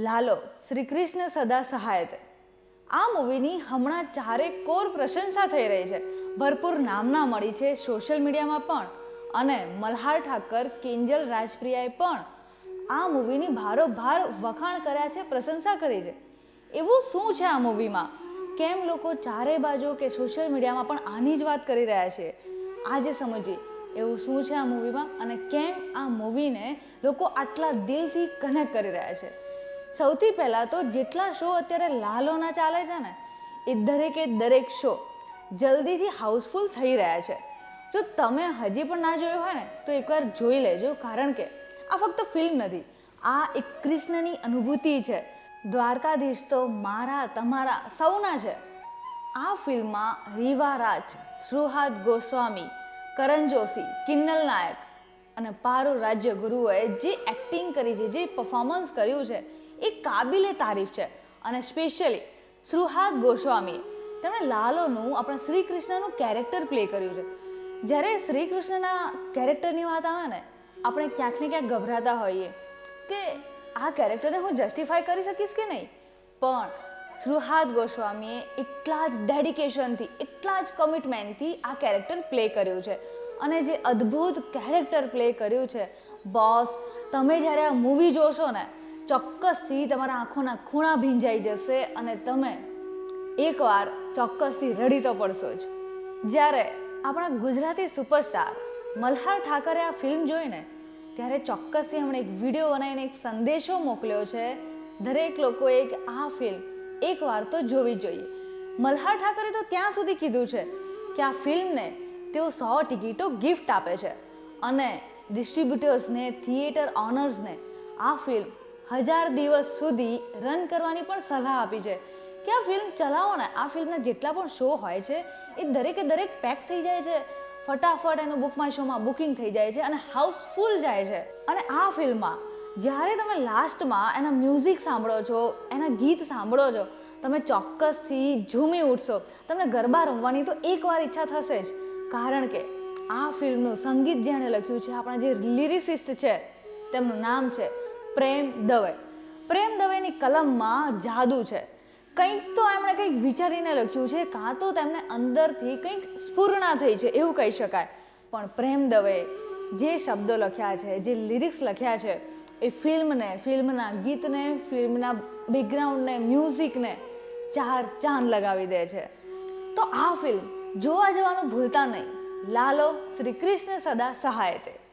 લાલો શ્રી કૃષ્ણ સદા સહાયતે. આ મૂવીની હમણાં ચારેક કોર પ્રશંસા થઈ રહી છે. ભરપૂર નામના મળી છે સોશિયલ મીડિયામાં પણ. અને મલ્હાર ઠાકર, કિંજલ રાજપ્રિયાએ પણ આ મૂવીની ભારોભાર વખાણ કર્યા છે, પ્રશંસા કરી છે. એવું શું છે આ મૂવીમાં? કેમ લોકો ચારે બાજુ કે સોશિયલ મીડિયામાં પણ આની જ વાત કરી રહ્યા છે? આજે સમજીએ, એવું શું છે આ મૂવીમાં? અને કેમ આ મૂવીને લોકો આટલા દિલથી કનેક્ટ કરી રહ્યા છે? સૌથી પહેલાં તો જેટલા શો અત્યારે લાલોના ચાલે છે ને, એ દરેકે દરેક શો જલ્દીથી હાઉસફુલ થઈ રહ્યા છે. જો તમે હજી પણ ના જોયું હોય ને, તો એકવાર જોઈ લેજો, કારણ કે આ ફક્ત ફિલ્મ નથી, આ એક કૃષ્ણની અનુભૂતિ છે. દ્વારકાધીશ તો મારા તમારા સૌના છે. આ ફિલ્મમાં રીવા રાજ, સુહાદ ગોસ્વામી, કરણ જોશી, કિન્નલ નાયક અને પારુ રાજ્ય ગુરુએ જે એક્ટિંગ કરી છે, જે પરફોર્મન્સ કર્યું છે એ કાબિલે તારીફ છે. અને સ્પેશિયલી શ્રુહાદ ગોસ્વામી, તેમણે લાલોનું આપણા શ્રી કૃષ્ણનું કેરેક્ટર પ્લે કર્યું છે. જ્યારે શ્રી કૃષ્ણના કેરેક્ટરની વાત આવે ને, આપણે ક્યાંક ને ક્યાંક ગભરાતા હોઈએ કે આ કેરેક્ટરને હું જસ્ટિફાય કરી શકીશ કે નહીં? પણ સુહાદ ગોસ્વામીએ એટલા જ ડેડિકેશનથી એટલા જ કમિટમેન્ટથી આ કેરેક્ટર પ્લે કર્યું છે. અને જે અદ્ભુત કેરેક્ટર પ્લે કર્યું છે. બોસ તમે જ્યારે આ મૂવી જોશો ને ચોક્કસથી તમારા આંખોના ખૂણા ભીંજાઈ જશે અને તમે એકવાર ચોક્કસથી રડી તો પડશો જ. જ્યારે આપણા ગુજરાતી સુપરસ્ટાર મલ્હાર ઠાકરે આ ફિલ્મ જોઈને ત્યારે ચોક્કસથી એમણે એક વીડિયો બનાવીને એક સંદેશો મોકલ્યો છે. દરેક લોકોએ એક આ ફિલ્મ એકવાર તો જોવી જોઈએ. મલ્હાર ઠાકરે તો ત્યાં સુધી કીધું છે કે આ ફિલ્મને તેઓ સો ટિકિટો ગિફ્ટ આપે છે અને ડિસ્ટ્રીબ્યુટર્સને થિયેટર ઓનર્સને આ ફિલ્મ હજાર દિવસ સુધી રન કરવાની પણ સલાહ આપી છે. કે આ ફિલ્મ ચલાવો ને, આ ફિલ્મના જેટલા પણ શો હોય છે, એ દરેકે દરેક પેક થઈ જાય છે. ફટાફટ એનું બુક માય શોમાં બુકિંગ થઈ જાય છે અને હાઉસફુલ જાય છે. અને આ ફિલ્મમાં, જ્યારે તમે લાસ્ટમાં એના મ્યુઝિક સાંભળો છો, એના ગીત સાંભળો છો, તમે ચોક્કસથી ઝૂમી ઉઠશો. તમને ગરબા રમવાની તો એકવાર ઈચ્છા થશે જ. કારણ કે, આ ફિલ્મનું સંગીત જેણે લખ્યું છે, આપણા જે લિરિસિસ્ટ છે, તેમનું નામ છે પ્રેમ દવે. પ્રેમ દવેની કલમમાં જાદુ છે. કંઈક તો એમણે કંઈક વિચારીને લખ્યું છે, કાં તો તેમને અંદરથી કંઈક સ્ફૂર્ણા થઈ છે, એવું કહી શકાય. પણ પ્રેમ દવે, જે શબ્દો લખ્યા છે, જે લિરિક્સ લખ્યા છે, એ ફિલ્મને, ફિલ્મના ગીતને, ફિલ્મના બેકગ્રાઉન્ડને મ્યુઝિકને ચાર ચાંદ લગાવી દે છે. તો આ ફિલ્મ જોવા જવાનું ભૂલતા નહીં. લાલો શ્રી કૃષ્ણ સદા સહાયતે